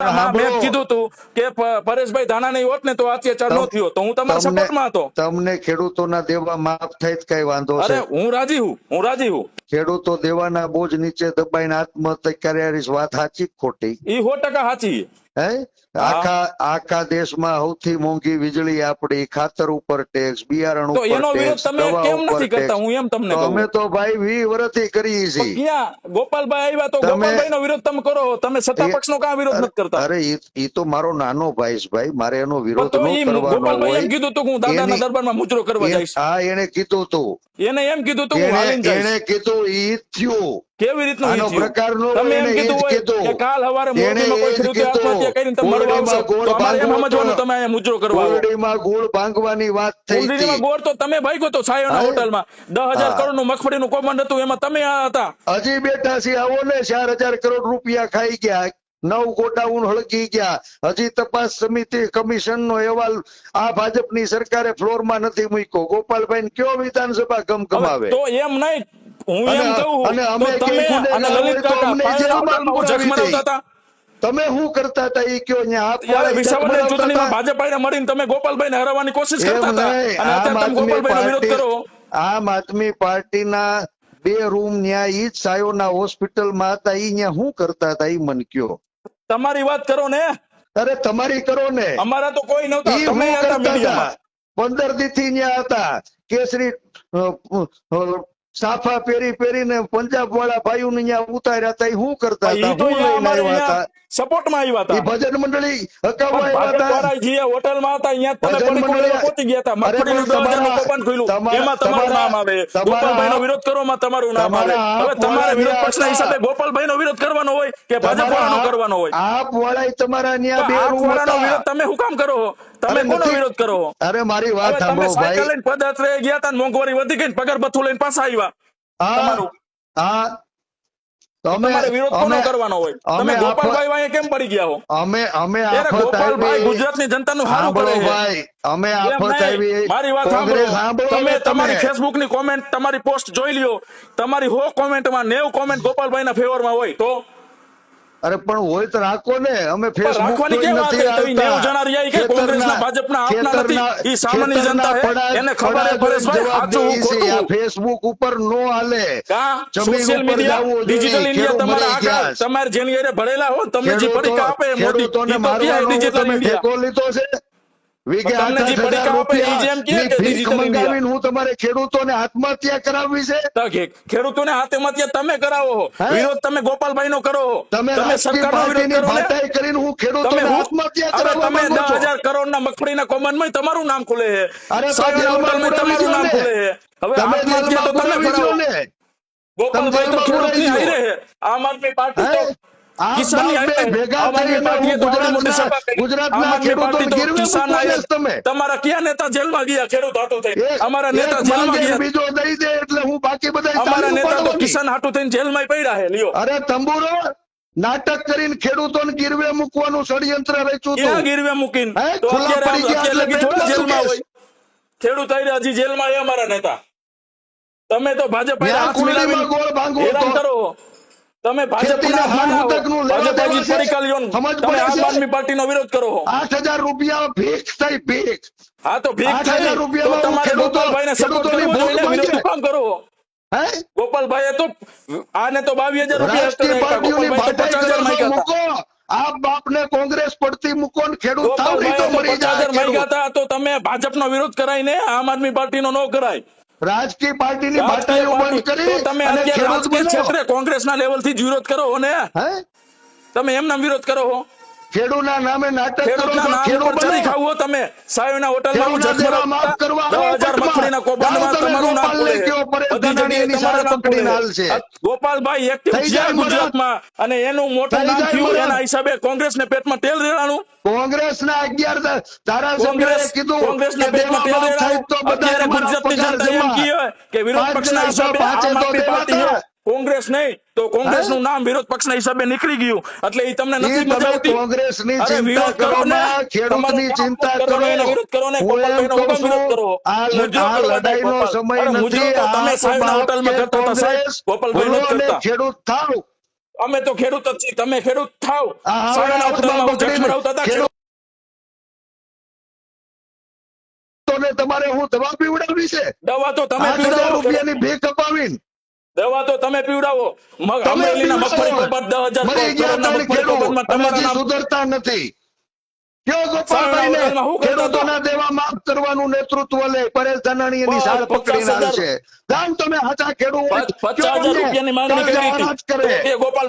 મેં કીધું તું કે પરેશભાઈ ધાના નહીં હોત ને તો અત્યાચાર ન થયો તો હું તમારા સપોર્ટમાં હતો. તમને ખેડૂતોના દેવા માફ થાય કઈ વાંધો અરે હું રાજી હું હું રાજી હું. ખેડૂતો દેવાના બોજ નીચે દબાઈને આત્મહત્યા કર્યા વાત સાચી ખોટી? એ સો ટકા સાચી. હે? આખા આખા દેશમાં સૌથી મોંઘી વીજળી આપડી ખાતર ઉપર ટેક્સ બિયારણ ઉપર એનો વિરોધ તમે કેમ નથી કરતા? હું એમ તમને અમે તો ભાઈ વી વર્ષથી કરીએ છીએ. ક્યાં? ગોપાલભાઈ આવ્યા તો ગોપાલભાઈ નો વિરોધ તમે કરો. તમે સત્તા પક્ષ નો કાં વિરોધ નથી કરતા? અરે ઈ તો મારો નાનો ભાઈ છે ભાઈ. મારે એનો વિરોધ ન કરવાનો હોય એમ કીધું તું હું દાદાના દરબારમાં મુજરો કરવા એ- જઈશ. હા એને કીધું તું. એને એમ કીધું તું હું હાલીને જઈશ. એને કીધું ઈ થયું. કેવી રીતનું? પ્રકારનો તમે એમ કીધું હોય કે કાલ હવારે મોરબીમાં કોઈ ખેડૂતે આત્મહત્યા કરીને તમે આવશો તો અમારે એમ સમજવાનું તમે અહીંયા મુજરો કરવા ગોળ ભાંગવાની વાત થઈ ગોળ તો તમે ભાગ્યો તો છાયોના હા. હોટલમાં. દસ હજાર હા. કરોડનું મગફળીનું કોમન હતું એમાં તમે આ હતા. હજી બેઠા છે આવો ને ચાર હજાર કરોડ રૂપિયા ખાઈ ગયા. નવ ગોડાઉન હળગી ગયા. હજી તપાસ સમિતિ કમિશન નો અહેવાલ આ ભાજપની સરકારે ફ્લોરમાં નથી મૂક્યો. ગોપાલભાઈ કયો વિધાનસભા ગમગમાવે? હવે તો એમ નહીં હું એમ કહું અને અમે તમે અને લલિત કાકા જખ મનાવતા હતા? તમે શું કરતા હતા એ કયો અહીંયા? બનાવતા ચૂંટણીમાં હતા? મળીને તમે ગોપાલભાઈને હરાવવાની કોશિશ કરતા હતા. અને અત્યારે તમે ગોપાલભાઈનો વિરોધ કરો. આમ આદમી પાર્ટીના બે રૂમ ન્યા ઈ જ સાયોના હોસ્પિટલમાં હતા ઈ ન્યા શું કરતા હતા ઈ મન કયો? તમારી વાત કરો ને. અરે તમારી કરો ને. અમારા તો કોઈ નહોતા. તમે હતા મીડિયામાં. પંદરથી ન્યા હતા. કેસરી સાફા પહેરી પહેરીને પંજાબ વાળા ભાઈઓ ને અહીંયા ઉતાર્યા હતા એ શું કરતા હતા? હું લઈને આવ્યા હતા? આવ્યા ભજન મંડળી હકાવવા પણ આવ્યા હતા? અહીંયા તમે મંડળી- પહોંચી ગયા હતા. ખુલ્યું. એમાં તમારું નામ આવે. તમારા ગોપાલભાઈનો વિરોધ કરવામાં તમારું નામ આવે. હવે તમારે વાળા વિરોધ પક્ષ ના હિસાબે ગોપાલભાઈ નો વિરોધ કરવાનો હોય કે ભાજપ વાળા નો કરવાનો હોય? આપ વાળા તમારા ન્યા બે આપ રૂમ વાળાનો હતા. વિરોધ તમે શું કામ કરો? તમે કોનો. વિરોધ કરો? અરે મારી વાત તમે સાંભળો સાયકલ લઈને પદયાત્રાએ ગયા હતા મોંઘવારી વધી ગઈ પગાર ભથ્થું લઈને પાછા આવ્યા. હા તમારું. હા. તમે વિરોધ કોનો કરવાનો હોય? તમે ગોપાલભાઈ વાય કેમ પડી ગયા હો? અમે અમે આફત ગોપાલભાઈ ગુજરાતની જનતાનું હારું કરે ભાઈ. અમે આફત આવી મારી વાત સાંભળો. તમે તમારી ફેસબુકની કોમેન્ટ તમારી પોસ્ટ જોઈ લ્યો. તમારી હો કોમેન્ટમાં 90 કોમેન્ટ ગોપાલભાઈ ના ફેવરમાં હોય તો? અરે પણ હોય તો રાખો ને. અમે ફેસબુક કે કોંગ્રેસના, ભાજપના આપના નથી. સામાન્ય જનતા હે. એને ખબર પરેશભાઈ, સાચું. ફેસબુક ઉપર નો હાલે. સોશિયલ મીડિયા ડિજિટલ ઇન્ડિયા તમારા આગળ તમારે જેની હારે ભરેલા હો તમને જે પડીકા આપે મોદી. ખેડૂતોને તો ડિજિટલ તમે ઇન્ડિયા લીધો છે? હું તમારે ખેડૂતોને આત્મહત્યા કરાવવી છે? ખેડૂતોને આત્મહત્યા તમે કરાવો વિરોધ તમે ગોપાલભાઈ નો કરો તમે કરો ને? કરીને હું ખેડૂતોને આત્મહત્યા કરાવવા તમે મગફળીના કૌભાંડમાં તમારું નામ ખુલે તમારું નામ ખુલે હવે તમે આત્મહત્યા તો કરાવો. ગોપાલભાઈ તો. આમ આદમી પાર્ટી તમારા કયા નેતા જેલમાં ગયા ખેડૂત હાટું થઈ અમારા નેતા જેલમાં ગયા. બીજો દઈ દે એટલે હું બાકી બધા અમારા નેતા તો કિસાન હાટું થઈને જેલમાં પડ્યા હે લ્યો. અરે તંબુરો નાટક કરીને ખેડૂતોને ગીરવે મૂકવાનું ષડયંત્ર રચ્યું હતું ગીરવે મૂકીને? જેલમાં હોય. ખેડૂત આઈને હજી જેલમાં એ અમારા નેતા. તમે તો ભાજપ ગોળ ભાંગો કરો. તમે ભાજપના ને. પાર્ટીનો વિરોધ કરો છો. આઠ હજાર રૂપિયા ભીખ થઈ ભીખ હા તો ભીખ થઈ. તમારે ગોપાલભાઈને સપોર્ટ કરવો ને, વિરોધ કામ કરો ગોપાલભાઈ તો આને તો બાવીસ હજાર રૂપિયા આપ બાપને કોંગ્રેસ પડતી મૂકો ને ખેડૂત તો મરી જાય તો તમે ભાજપનો વિરોધ કરાઈને આમ આદમી પાર્ટીનો ન કરાય. રાજકીય પાર્ટીની બાટાઈઓ બંધ પાર્ટી- કરી તમે અત્યારે ક્ષેત્રે કોંગ્રેસના લેવલથી જ વિરોધ કરો ને. હે? તમે એમના વિરોધ કરો છો ખેડૂતના નામે નાટક કરો બનો. ખાવું તમે. સાયુના હોટલમાં હું માફ કરવા તમારું નામ એની ગોપાલભાઈ એક્ટિવ છે ગુજરાતમાં અને એનું મોટું નામ થયું એના હિસાબે કોંગ્રેસને પેટમાં તેલ રેડાણું કોંગ્રેસના અગિયાર ધ- ધારાસભ્યોએ કોંગ્રેસ કીધું કોંગ્રેસના કે પેટમાં તેલ કોંગ્રેસ ના રેડાણું. તો બધા કોંગ્રેસ ગુજરાતની પગાર જનતા એમ કહે કે વિરોધ પક્ષના હિસાબે આમ આદમી પાર્ટી હતા. છે. કોંગ્રેસ નહીં તો કોંગ્રેસનું નામ વિરોધ પક્ષના હિસાબે નીકળી ગયું એટલે એ તમને નથી મજા આવતી કોંગ્રેસની ચિંતા કરો ને. ખેડૂતની ચિંતા કરો એનો વિરોધ કરો ને હુકમ વિરોધ કરો. આ લડાઈ ગોપાલ. સમય નથી તમે સાહેબ બાપ હોટલમાં કે હતા, સાહેબ. કોંગ્રેસ ગોપાલભાઈ નથી કરતા. ખેડૂત થાવ અમે તો ખેડૂત જ છીએ તમે ખેડૂત થાવ સાહેબ હવે સાડાના હાથમાં ઉતારમાં હું પકડીને જખ મરાવતા હતા તમારે હું દવા પીવડાવી છે દવા તો તમે રૂપિયાની ભીખ અપાવીને દવા તો તમે પીવડાવો. અમરેલીના મગફળી. કપાસ દસ હજાર કરોડના. તમારા સુધરતા નથી? ખેડૂતોના દેવા માફ કરવાનું નેતૃત્વ લે. પરેશ ધાનાણી એની તમે હાચા ખેડૂત. પચાસ હજાર રૂપિયાની માંગણી કરી કરે. ગોપાલ